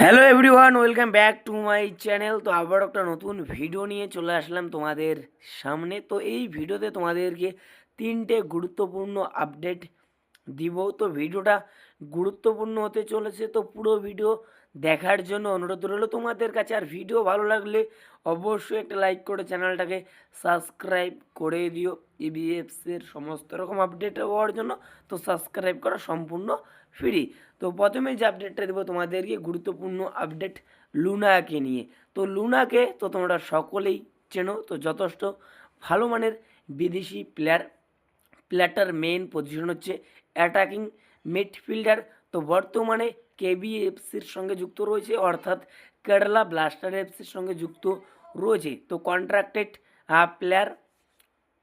Hello everyone welcome back to my channel তো আবার একটা নতুন ভিডিও নিয়ে চলে আসলাম তোমাদের সামনে। তো এই ভিডিওতে তোমাদেরকে তিনটে গুরুত্বপূর্ণ আপডেট দিব। তো ভিডিওটা গুরুত্বপূর্ণ হতে চলেছে। তো পুরো ভিডিও দেখার জন্য অনুরোধ রইল। তোমাদের কাছে আর ভিডিও ভালো লাগলে অবশ্যই একটা লাইক করে চ্যানেলটাকে সাবস্ক্রাইব করে দিও। ইবিএফসির সমস্ত রকম আপডেট হওয়ার জন্য তো সাবস্ক্রাইব করা সম্পূর্ণ ফ্রি। তো প্রথমে যে আপডেটটা দেবো তোমাদেরকে গুরুত্বপূর্ণ আপডেট লুনাকে নিয়ে। তো লুনাকে তো তোমরা সকলেই চেনো, তো যথেষ্ট ভালো মানের বিদেশি প্লেয়ার। প্লেয়ারটার মেইন পজিশন হচ্ছে অ্যাটাকিং মিডফিল্ডার তো বর্তমানে কেবিএফসির সঙ্গে যুক্ত রয়েছে, অর্থাৎ কেরালা ব্লাস্টার এফসির সঙ্গে যুক্ত রয়েছে। তো কন্ট্রাক্টেড প্লেয়ার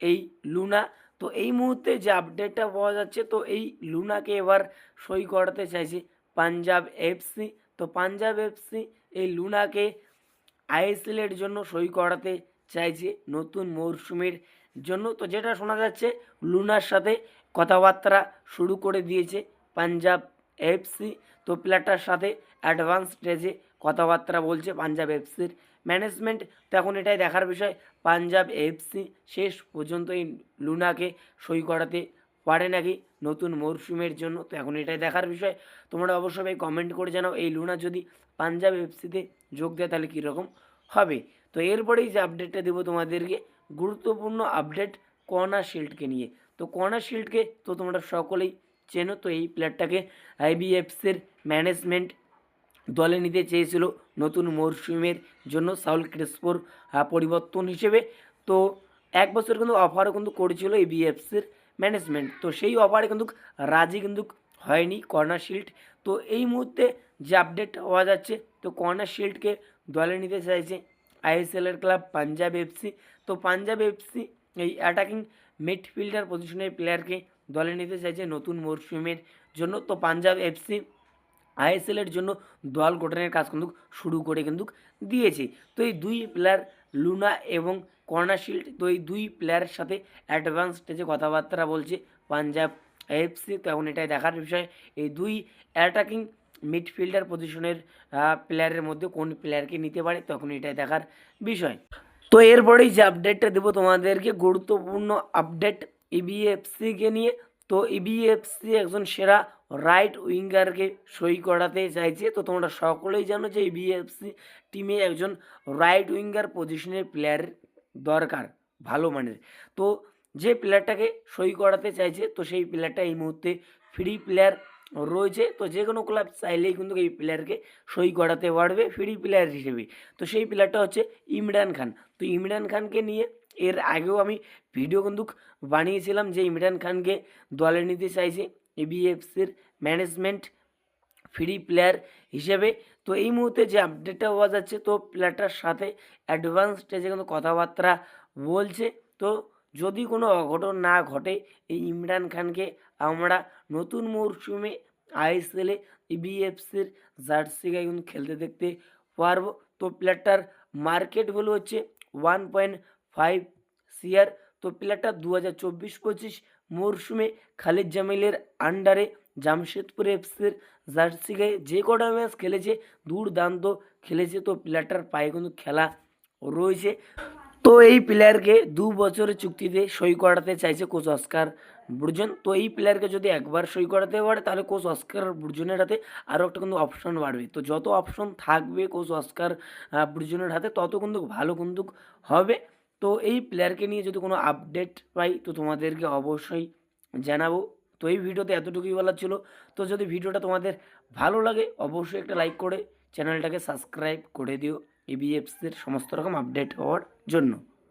এই লুনা। তো এই মুহূর্তে যে আপডেটটা পাওয়া যাচ্ছে, তো এই লুনাকে এবার সই করাতে চাইছে পাঞ্জাব এফসি। তো পাঞ্জাব এফসি এই লুনাকে আইএসএলের জন্য সই করাতে চাইছে নতুন মরশুমের জন্য। তো যেটা শোনা যাচ্ছে, লুনার সাথে কথাবার্তা শুরু করে দিয়েছে পাঞ্জাব এফসি তো প্লেয়ারটার সাথে অ্যাডভান্স স্টেজে কথাবার্তা বলছে পাঞ্জাব এফসির ম্যানেজমেন্ট। তো এখন এটাই দেখার বিষয়, পাঞ্জাব এফসি শেষ পর্যন্ত এই লুনাকে সই করাতে পারে নাকি নতুন মরশুমের জন্য? তো এখন এটাই দেখার বিষয়। তোমরা অবশ্যই কমেন্ট করে জানাও, এই লুনা যদি পাঞ্জাব এফসিতে যোগ দেয় তাহলে কীরকম হবে? তো এরপরেই যে আপডেটটা দেবো তোমাদেরকে, গুরুত্বপূর্ণ আপডেট কর্নার শিল্ডকে নিয়ে। তো কর্নার শিল্ডকে তো তোমরা সকলেই চেনো তো এই প্লেয়ারটাকে আইবিএফসির ম্যানেজমেন্ট দলে নিতে চেয়েছিল নতুন মরশুমের জন্য সাউল ক্রিস্পোর পরিবর্তন হিসেবে। তো এক বছর কিন্তু অফারও কিন্তু করেছিল এই ম্যানেজমেন্ট তো সেই অফারে কিন্তু রাজি কিন্তু হয়নি কর্নার শিল্ড। তো এই মুহূর্তে যে আপডেট হওয়া যাচ্ছে, তো কর্নার শিল্ডকে দলে নিতে চাইছে আইএসএলের ক্লাব পাঞ্জাব এফসি তো পাঞ্জাব এফসি এই অ্যাটাকিং মিডফিল্ডার পজিশনের প্লেয়ারকে দলে নিতে চাইছে নতুন মরশুমের জন্য। তো পাঞ্জাব এফসি আইএসএলের জন্য দল গঠনের কাজ কিন্তু শুরু করে কিন্তু দিয়েছে। তো এই দুই প্লেয়ার লুনা এবং কর্নার শিল্ড, তো এই দুই প্লেয়ারের সাথে অ্যাডভান্স স্টেজে কথাবার্তা বলছে পাঞ্জাব এফসি, তো এখন এটাই দেখার বিষয়। এই দুই অ্যাটাকিং মিডফিল্ডার পজিশনের প্লেয়ারের মধ্যে কোন প্লেয়ারকে নিতে পারে তখন এটাই দেখার বিষয়। তো এরপরেই যে আপডেটটা দেবো তোমাদেরকে, গুরুত্বপূর্ণ আপডেট ইবিএফসিকে নিয়ে, তো ইবিএফসি একজন সেরা রাইট উইঙ্গারকে সই করাতে চাইছে। তো তোমরা সকলেই জানো যে ইবিএফসি টিমে একজন রাইট উইঙ্গার পজিশনের প্লেয়ার দরকার, ভালো মানের। তো যে প্লেয়ারটাকে সই করাতে চাইছে, তো সেই প্লেয়ারটা এই মুহূর্তে ফ্রি প্লেয়ার রয়েছে। তো যে কোনো ক্লাব চাইলেই কিন্তু এই প্লেয়ারকে সই করাতে পারবে ফ্রি প্লেয়ার হিসেবে। তো সেই প্লেয়ারটা হচ্ছে ইমরান খান। তো ইমরান খানকে নিয়ে এর আগেও আমি ভিডিও কিন্তু বানিয়েছিলাম যে ইমরান খানকে দলে নিতে চাইছে এবিএফসির ম্যানেজমেন্ট ফ্রি প্লেয়ার হিসেবে। তো এই মুহূর্তে যে আপডেটটা পাওয়া যাচ্ছে, তো প্লেয়ারটার সাথে অ্যাডভান্স স্টেজে কিন্তু কথাবার্তা বলছে। তো যদি কোনো অঘটন না ঘটে, এই ইমরান খানকে আমরা নতুন মরশুমে আইএসএলে ইবিএফসির জার্সি গায়ে কিন্তু খেলতে দেখতে পারব। তো প্লেয়ারটার মার্কেট ভ্যালু হচ্ছে ওয়ান পয়েন্ট ফাইভ সিয়ার। তো প্লেয়ারটা দু হাজার চব্বিশ পঁচিশ মরশুমে খালিদ জামিলের আন্ডারে জামশেদপুর এফসির জার্সি গায়ে যে কটা ম্যাচ খেলেছে, দুর্দান্ত খেলেছে। তো প্লেয়ারটার পায়ে কিন্তু খেলা রয়েছে। তো এই প্লেয়ারকে দু বছরের চুক্তিতে সই করাতে চাইছে কোচ অস্কার বুর্জন। তো এই প্লেয়ারকে যদি একবার সই করাতে পারে, তাহলে কোচ অস্কার বুর্জনের হাতে আরও একটা কিন্তু অপশন বাড়বে। তো যত অপশন থাকবে কোচ অস্কার বুর্জনের হাতে, তত কিন্তু ভালো কিন্তু হবে। তো এই প্লেয়ারকে নিয়ে যদি কোনো আপডেট পাই, তো তোমাদেরকে অবশ্যই জানাব। তো এই ভিডিওতে এতটুকুই বলার ছিল। তো যদি ভিডিওটা তোমাদের ভালো লাগে, অবশ্যই একটা লাইক করে চ্যানেলটাকে সাবস্ক্রাইব করে দিও। এবিএফসির সমস্ত রকম আপডেট হওয়ার জন্য।